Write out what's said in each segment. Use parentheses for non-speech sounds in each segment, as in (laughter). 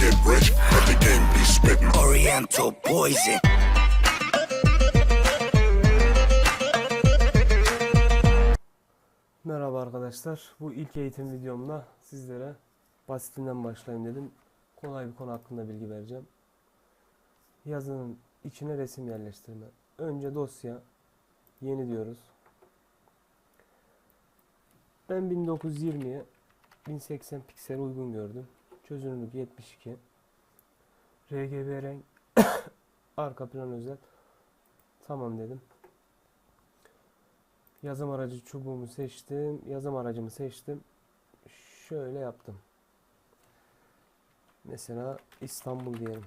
get rich, let the game be spittin'. Oriental poison. Merhaba arkadaşlar. Bu ilk eğitim videomda sizlere basitinden başlayayım dedim. Kolay bir konu hakkında bilgi vereceğim. Yazının içine resim yerleştirme. Önce dosya yeni diyoruz. Ben 1920'ye 1080 piksel uygun gördüm. Çözünürlük 72. RGB renk (coughs) arka plan özel. Tamam dedim. Yazım aracı çubuğumu seçtim. Yazım aracımı seçtim. Şöyle yaptım. Mesela İstanbul diyelim.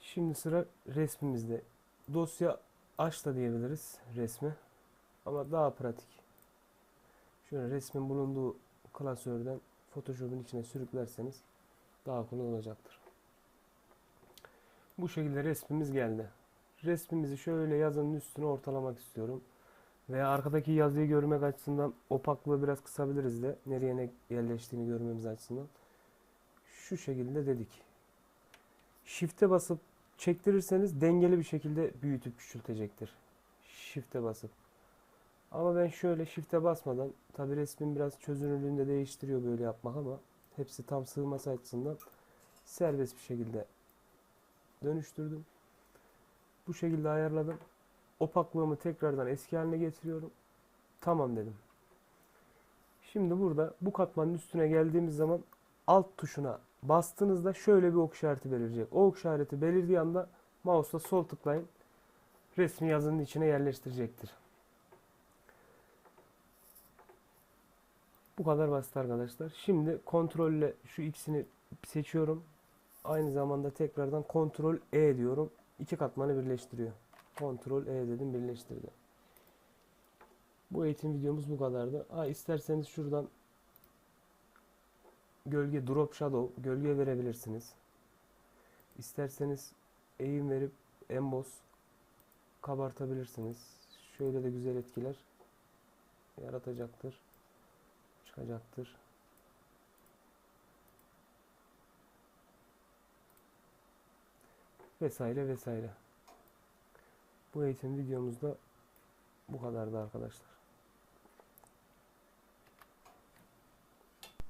Şimdi sıra resmimizde. Dosya aç da diyebiliriz resmi. Ama daha pratik. Şöyle resmin bulunduğu klasörden Photoshop'un içine sürüklerseniz daha kolay olacaktır. Bu şekilde resmimiz geldi. Resmimizi şöyle yazının üstüne ortalamak istiyorum. Veya arkadaki yazıyı görmek açısından opaklığı biraz kısabiliriz de nereye ne yerleştiğini görmemiz açısından. Şu şekilde dedik. Shift'e basıp çektirirseniz dengeli bir şekilde büyütüp küçültecektir. Shift'e basıp. Ama ben şöyle shift'e basmadan tabi resmin biraz çözünürlüğünü de değiştiriyor böyle yapmak ama hepsi tam sığması açısından serbest bir şekilde dönüştürdüm. Bu şekilde ayarladım. Opaklığımı tekrardan eski haline getiriyorum. Tamam dedim. Şimdi burada bu katmanın üstüne geldiğimiz zaman alt tuşuna bastığınızda şöyle bir ok işareti belirecek. O ok işareti belirdiği anda mouse'la sol tıklayın. Resmi yazının içine yerleştirecektir. Bu kadar basit arkadaşlar. Şimdi kontrolle şu ikisini seçiyorum. Aynı zamanda tekrardan kontrol E diyorum. İki katmanı birleştiriyor. Kontrol E dedim birleştirdi. Bu eğitim videomuz bu kadardı. Ha isterseniz şuradan gölge drop shadow gölge verebilirsiniz. İsterseniz eğim verip emboss kabartabilirsiniz. Şöyle de güzel etkiler yaratacaktır. Çıkacaktır. Vesaire vesaire. Bu eğitim videomuzda bu kadardı arkadaşlar.